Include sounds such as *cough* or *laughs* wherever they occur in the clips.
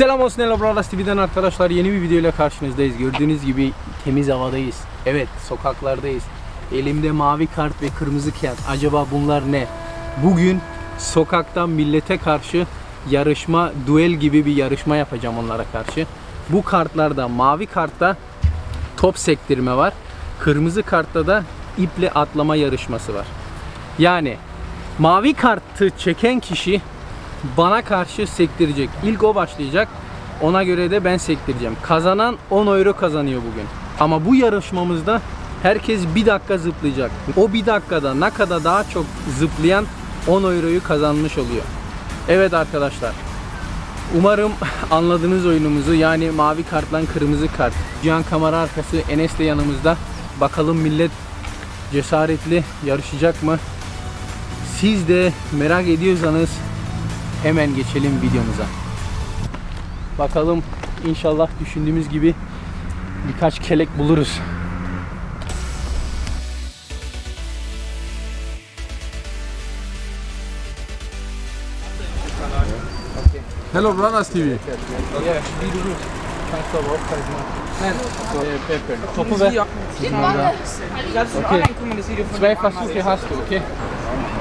Selam olsun Hello Brothers TV'den arkadaşlar yeni bir video ile karşınızdayız. Gördüğünüz gibi temiz havadayız. Evet sokaklardayız. Elimde mavi kart ve kırmızı kağıt. Acaba bunlar ne? Bugün sokaktan millete karşı yarışma, duel gibi bir yarışma yapacağım onlara karşı. Bu kartlarda mavi kartta top sektirme var. Kırmızı kartta da iple atlama yarışması var. Yani mavi kartı çeken kişi bana karşı sektirecek. İlk o başlayacak. Ona göre de ben sektireceğim. Kazanan 10 euro kazanıyor bugün. Ama bu yarışmamızda herkes bir dakika zıplayacak. O bir dakikada ne kadar daha çok zıplayan 10 euroyu kazanmış oluyor. Evet arkadaşlar. Umarım *laughs* anladınız oyunumuzu. Yani mavi kartla kırmızı kart. Cihan kamera arkası Enes de yanımızda. Bakalım millet cesaretli yarışacak mı? Siz de merak ediyorsanız hemen geçelim videomuza. Bakalım inşallah düşündüğümüz gibi birkaç kelek buluruz. Hello Brothers TV. Topu ver. Okay. Zwei Versuche hast du, okay?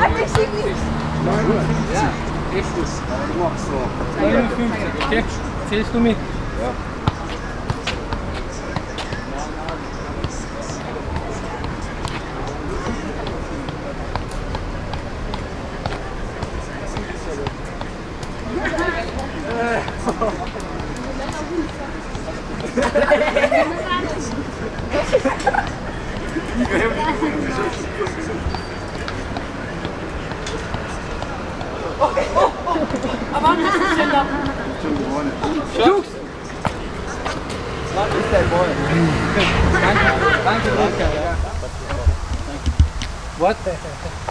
Artık şimdi. Ja, echt dus. Ik mag zo. 51. Kijk, zählst du mit? Ja.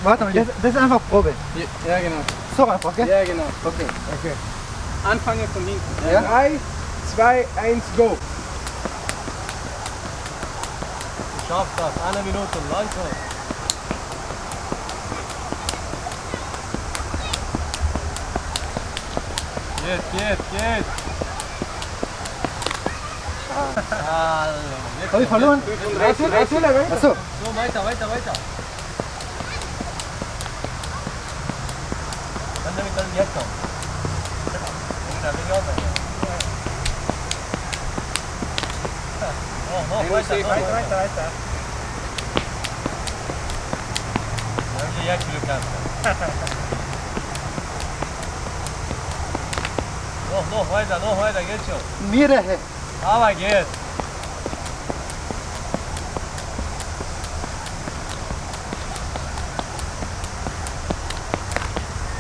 Warte mal, das, das ist einfach Probe. Ja, genau. So einfach, gell? Ja, genau. Okay, okay. Anfange von hinten. Ja? 3, 2, 1, go. Schaff das. Eine Minute, langsam. Geht, geht, geht. Habe ich verloren? Achso. So, weiter, weiter, weiter. Dann damit dann jetzt kommen. Jak No, no, weiter, no, weiter, geht schon. Mire. Aber geht.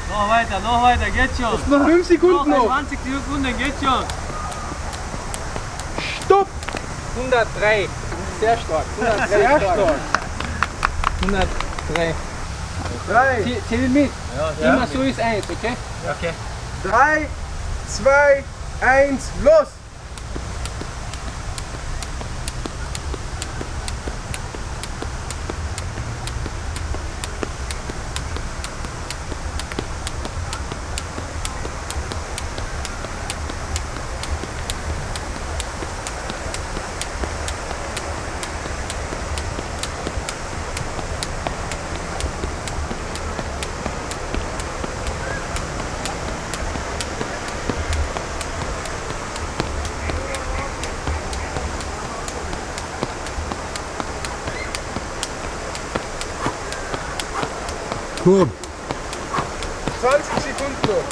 Noch weiter, noch weiter, geht schon. Noch 5 Sekunden Noch noch. 20 Sekunden, geht schon. Stopp. 103. Sehr stark. 103 Sehr stark. 103. 3, Zähl- mit. Ja, Immer so ist eins, okay? Okay. 3, 2, 1, los. Kurve. 20 Sekunden noch.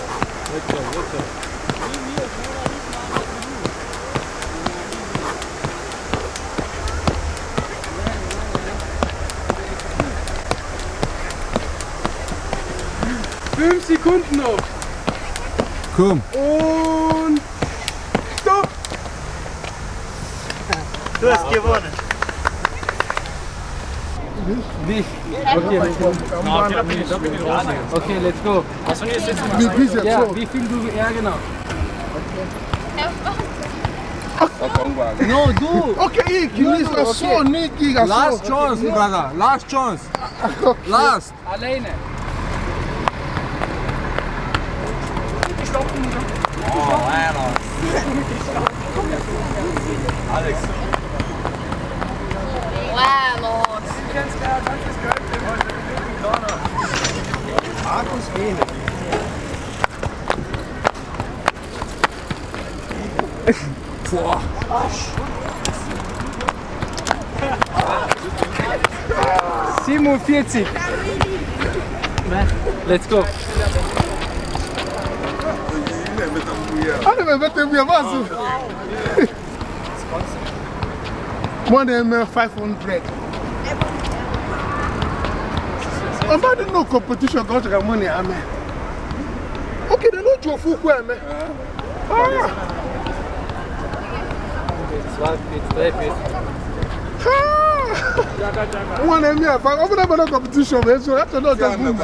Fünf Sekunden noch. Komm. Und stopp. Du hast gewonnen. This. Okay. Okay, let's go. Ja, wie viel du? Ja, genau. No, du! Okay, ich, you ist so. so, nicht ich. Last chance, brother. Last chance. Last. Alleine. Oh, Alex. Wow, Vamos! Boah. 47. Let's go. Olha, mas vai ter minha vaso. More than uh, 500. I'm not no competition, God, I money, I'm Okay, they know your food, where I'm It's worth it, worth it. One and me, I've opened up another competition, man, so that's another thing.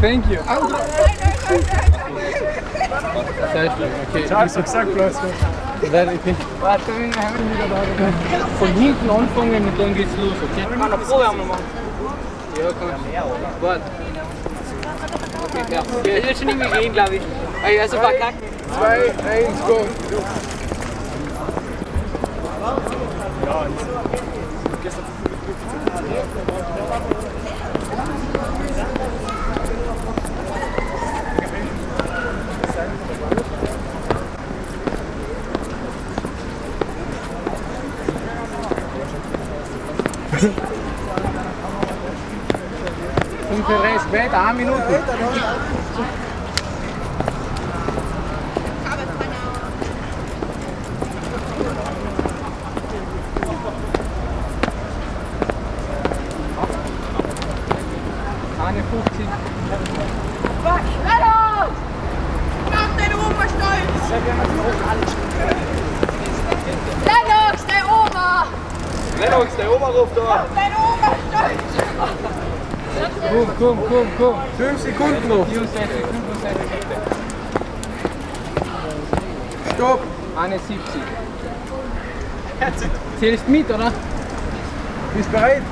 Thank you. Thank you. Okay. Sag, sag bloß was. Nein, ich bin. Warte, wir haben wieder da. Von hinten anfangen und dann geht's los, okay? Mal eine Probe haben wir mal. Ja, komm. Wort. Okay, ja. niet meer schon nicht mehr gehen, glaube ich. Also verkackt. Zwei, eins, go. Ja, gestern. Fünf Rest, später, eine Minute. Eine 50. Lennart! Mach deine Oma stolz! Lennox, der Oma! Lennox, der Oberruf da. Deine Oma stolz! Komm, komm, komm, komm. Fünf Sekunden noch. 64, 65, Stopp. eine 70. Zählst mit, oder? Bist bereit?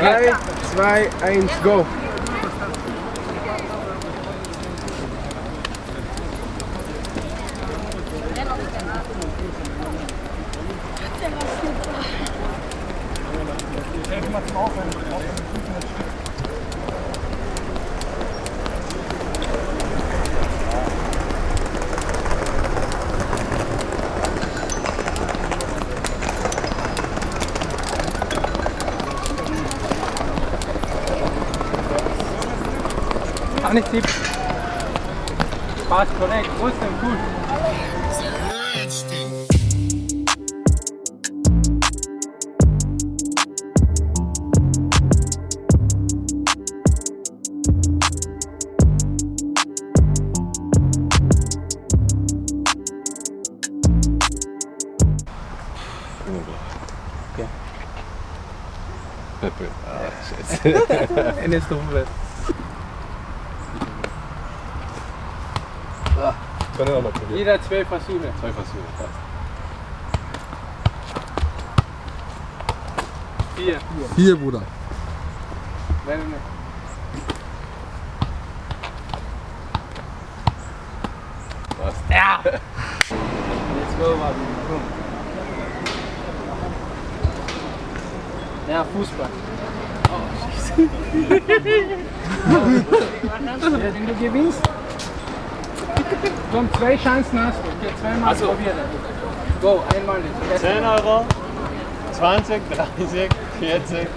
Drei, zwei, eins, go. Eine 70. Passt korrekt, trotzdem gut. *laughs* Enes Dumbe. Jeder zwölf Versuche. Zwei Versuche, passt. Vier. Hier, Bruder. Wenn du Was? Ja! Let's go, Marvin. Komm. Ja, Fußball. Oh, *laughs* scheiße. *laughs* wenn du gewinnst, komm, zwei Chancen hast du. Okay, zweimal probieren. Go, einmal nicht. 10 Euro, 20, 30, 40,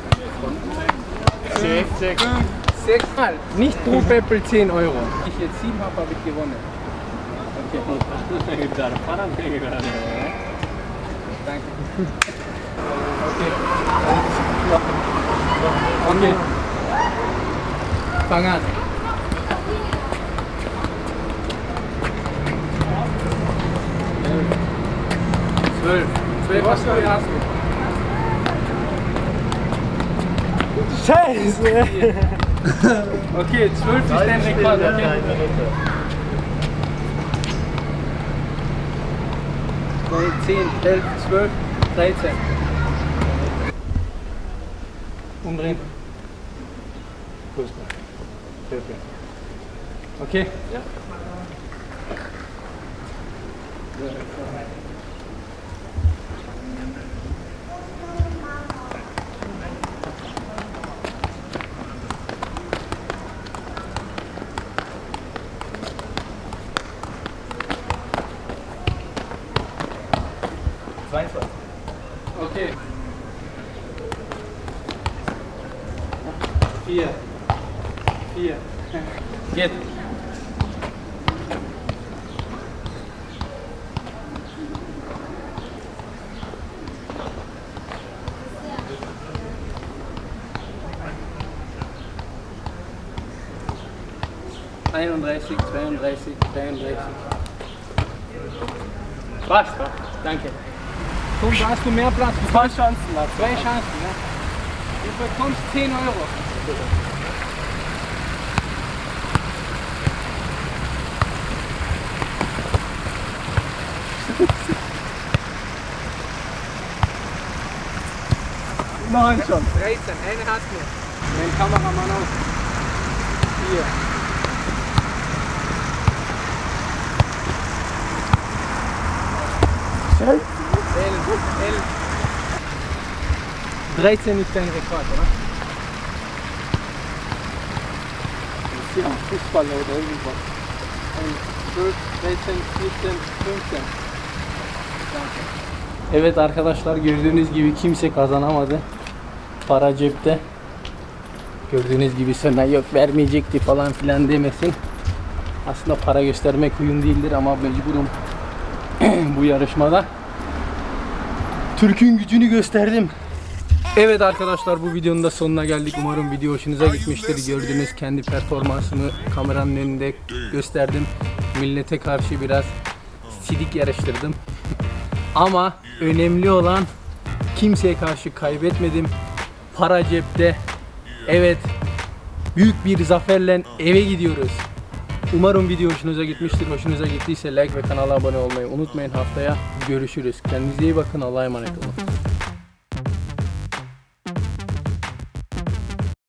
50, 60. Sechsmal. Nicht pro Peppel 10 Euro. Ich jetzt sieben habe, habe ich gewonnen. Okay, danke. Okay. Okay. fang an. Zwölf. Zwölf hast du, hast du. Scheiße! Okay, zwölf ist dein Rekord, okay? 10, 11, 12, 13. Umdrehen. Fußball. Okay? Ja. Okay. Vier. Vier. Jetzt. 31, 32, 33. Passt, passt. Danke. Komm, da hast du mehr Platz. Du Zwei Chancen, Lars. Zwei Chancen, ja. Du bekommst 10 Euro. Nein, schon. 13, eine hat mir. Den Kameramann aus. Hier. Scheiße. 11, 11. 13 ist dein Rekord, oder? Das ist ja Fußball oder irgendwas. 12, 13, 14, 15. Evet arkadaşlar gördüğünüz gibi kimse kazanamadı. Para cepte. Gördüğünüz gibi sana yok vermeyecekti falan filan demesin. Aslında para göstermek huyum değildir ama mecburum *clears throat* bu yarışmada. Türk'ün gücünü gösterdim. Evet arkadaşlar bu videonun da sonuna geldik. Umarım video hoşunuza gitmiştir. Gördüğünüz kendi performansımı kameranın önünde gösterdim. Millete karşı biraz sidik yarıştırdım. Ama önemli olan kimseye karşı kaybetmedim. Para cepte. Evet. Büyük bir zaferle eve gidiyoruz. Umarım video hoşunuza gitmiştir. Hoşunuza gittiyse like ve kanala abone olmayı unutmayın. Haftaya görüşürüz. Kendinize iyi bakın. Allah'a emanet olun.